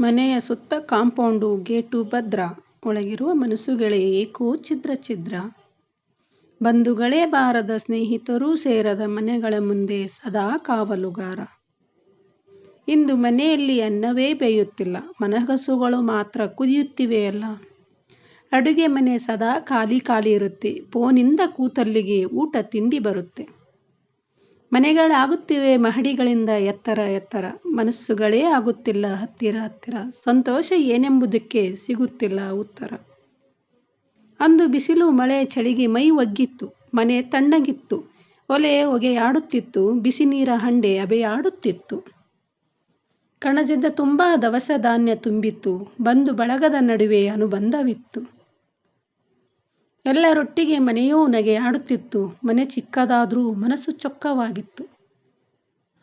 ಮನೆಯ ಸುತ್ತ compound gate ಭದ್ರ. ಒಳಗಿರುವ ಮನಸ್ಸುಗಳೇ ಏಕೋ ಛಿದ್ರ ಛಿದ್ರ. ಬಂಧುಗಳೇ ಬಾರದ ಸ್ನೇಹಿತರೂ ಸೇರದ ಮನೆಗಳ ಮುಂದೆ ಸದಾ ಕಾವಲುಗಾರ. ಇಂದು ಮನೆಯಲ್ಲಿ ಅನ್ನವೇ ಬೇಯುತ್ತಿಲ್ಲ, ಮನಗಸುಗಳು ಮಾತ್ರ ಕುದಿಯುತ್ತಿವೆಯಲ್ಲ ಅಡುಗೆ ಮನೆ ಸದಾ ಖಾಲಿ ಖಾಲಿ ಇರುತ್ತೆ, ಫೋನಿಂದ ಕೂತಲ್ಲಿಗೆ ಊಟ ತಿಂಡಿ ಬರುತ್ತೆ. ಮನೆಗಳಾಗುತ್ತಿವೆ, ಮಹಡಿಗಳಿಂದ ಎತ್ತರ ಎತ್ತರ. ಮನಸ್ಸುಗಳೇ ಆಗುತ್ತಿಲ್ಲ, ಹತ್ತಿರ ಹತ್ತಿರ. ಸಂತೋಷ ಏನೆಂಬುದಕ್ಕೆ ಸಿಗುತ್ತಿಲ್ಲ ಉತ್ತರ. ಅಂದು ಬಿಸಿಲು, ಮಳೆ, ಚಳಿಗೆ ಮೈ ಒಗ್ಗಿತ್ತು, ಮನೆ ತಣ್ಣಗಿತ್ತು. ಒಲೆ ಹೊಗೆಯಾಡುತ್ತಿತ್ತು ಬಿಸಿ ನೀರ ಹಂಡೆ ಅಬೆಯಾಡುತ್ತಿತ್ತು. ಕಣಜದ ತುಂಬ ದವಸ ಧಾನ್ಯ ತುಂಬಿತ್ತು, ಬಂದು ಬಳಗದ ನಡುವೆ ಅನುಬಂಧವಿತ್ತು. ಎಲ್ಲರೊಟ್ಟಿಗೆ ಮನೆಯೂ ನಗೆಯಾಡುತ್ತಿತ್ತು ಮನೆ ಚಿಕ್ಕದಾದರೂ ಮನಸ್ಸು ಚೊಕ್ಕವಾಗಿತ್ತು.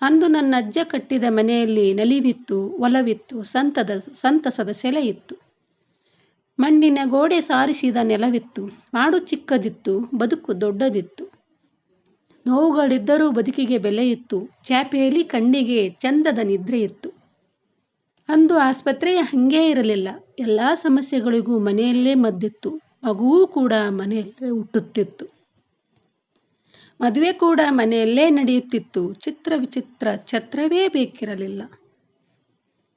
ಅಂದು ನನ್ನ ಅಜ್ಜ ಕಟ್ಟಿದ ಮನೆಯಲ್ಲಿ ನಲಿವಿತ್ತು, ಒಲವಿತ್ತು, ಸಂತದ, ಸಂತಸದ ಸೆಲೆಯಿತ್ತು. ಮಣ್ಣಿನ ಗೋಡೆ ಸಾರಿಸಿದ ನೆಲವಿತ್ತು. ಮಾಡು ಚಿಕ್ಕದಿತ್ತು, ಬದುಕು ದೊಡ್ಡದಿತ್ತು. ನೋವುಗಳಿದ್ದರೂ ಬದುಕಿಗೆ ಬೆಲೆಯಿತ್ತು. ಚಾಪೆಯಲ್ಲಿ ಕಣ್ಣಿಗೆ ಚಂದದ ನಿದ್ರೆ ಇತ್ತು ಅಂದು ಆಸ್ಪತ್ರೆಯ ಹಂಗೇ ಇರಲಿಲ್ಲ. ಎಲ್ಲ ಸಮಸ್ಯೆಗಳಿಗೂ ಮನೆಯಲ್ಲೇ ಮದ್ದಿತ್ತು. ಮಗುವೂ ಕೂಡ ಮನೆಯಲ್ಲೇ ಹುಟ್ಟುತ್ತಿತ್ತು. ಮದುವೆ ಕೂಡ ಮನೆಯಲ್ಲೇ ನಡೆಯುತ್ತಿತ್ತು. ಚಿತ್ರ ವಿಚಿತ್ರ ಛತ್ರವೇ ಬೇಕಿರಲಿಲ್ಲ.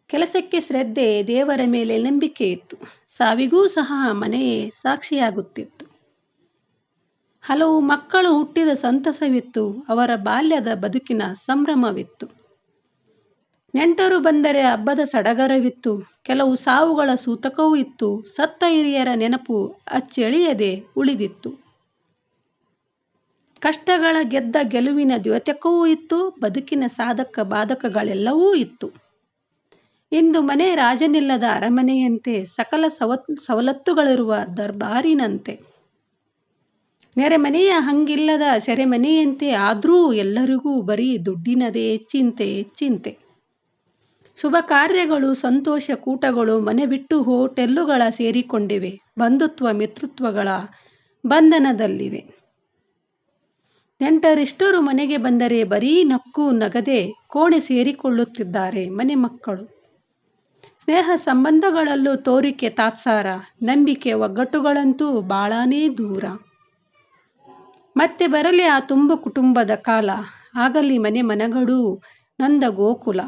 ಕೆಲಸಕ್ಕೆ ಶ್ರದ್ಧೆ, ದೇವರ ಮೇಲೆ ನಂಬಿಕೆ ಇತ್ತು. ಸಾವಿಗೂ ಸಹ ಮನೆಯೇ ಸಾಕ್ಷಿಯಾಗುತ್ತಿತ್ತು. ಹಲವು ಮಕ್ಕಳು ಹುಟ್ಟಿದ ಸಂತಸವಿತ್ತು. ಅವರ ಬಾಲ್ಯದ ಬದುಕಿನ ಸಂಭ್ರಮವಿತ್ತು. ನೆಂಟರು ಬಂದರೆ ಹಬ್ಬದ ಸಡಗರವಿತ್ತು. ಕೆಲವು ಸಾವುಗಳ ಸೂತಕವೂ ಇತ್ತು. ಸತ್ತ ಹಿರಿಯರ ನೆನಪು ಅಚ್ಚೆಳಿಯದೆ ಉಳಿದಿತ್ತು. ಕಷ್ಟಗಳ ಗೆದ್ದ ಗೆಲುವಿನ ದ್ಯೋತಕವೂ ಇತ್ತು. ಬದುಕಿನ ಸಾಧಕ ಬಾಧಕಗಳೆಲ್ಲವೂ ಇತ್ತು. ಇಂದು ಮನೆ ರಾಜನಿಲ್ಲದ ಅರಮನೆಯಂತೆ ಸಕಲ ಸವಲತ್ತುಗಳಿರುವ ದರ್ಬಾರಿನಂತೆ. ನೆರೆಮನೆಯ ಹಂಗಿಲ್ಲದ ಸೆರೆಮನೆಯಂತೆ ಆದರೂ ಎಲ್ಲರಿಗೂ ಬರೀ ದುಡ್ಡಿನದೇ ಚಿಂತೆ ಚಿಂತೆ. ಶುಭ ಕಾರ್ಯಗಳು, ಸಂತೋಷ ಕೂಟಗಳು ಮನೆ ಬಿಟ್ಟು ಹೋಟೆಲ್ಲುಗಳ ಸೇರಿಕೊಂಡಿವೆ. ಬಂಧುತ್ವ ಮಿತ್ರತ್ವಗಳ ಬಂಧನದಲ್ಲಿವೆ. ನೆಂಟರಿಷ್ಟರು ಮನೆಗೆ ಬಂದರೆ ಬರೀ ನಕ್ಕು ನಗದೆ ಕೋಣೆ ಸೇರಿಕೊಳ್ಳುತ್ತಿದ್ದಾರೆ ಮನೆ ಮಕ್ಕಳು. ಸ್ನೇಹ ಸಂಬಂಧಗಳಲ್ಲೂ ತೋರಿಕೆ ತಾತ್ಸಾರ, ನಂಬಿಕೆ ಒಗ್ಗಟ್ಟುಗಳಂತೂ ಬಾಳಾನೇ ದೂರ. ಮತ್ತೆ ಬರಲಿ ಆ ತುಂಬು ಕುಟುಂಬದ ಕಾಲ, ಆಗಲಿ ಮನೆ ಮನಗಳು ನಂದ ಗೋಕುಲ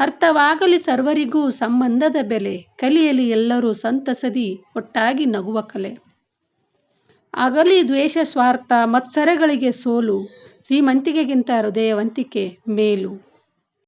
ಅರ್ಥವಾಗಲಿ ಸರ್ವರಿಗೂ ಸಂಬಂಧದ ಬೆಲೆ. ಕಲಿಯಲಿ ಎಲ್ಲರೂ ಸಂತಸದಿ, ಒಟ್ಟಾಗಿ ನಗುವ ಕಲೆ. ಅಗಲಿ ದ್ವೇಷ, ಸ್ವಾರ್ಥ, ಮತ್ಸರಗಳಿಗೆ ಸೋಲು ಶ್ರೀಮಂತಿಕೆಗಿಂತ ಹೃದಯವಂತಿಕೆ, ಮೇಲು.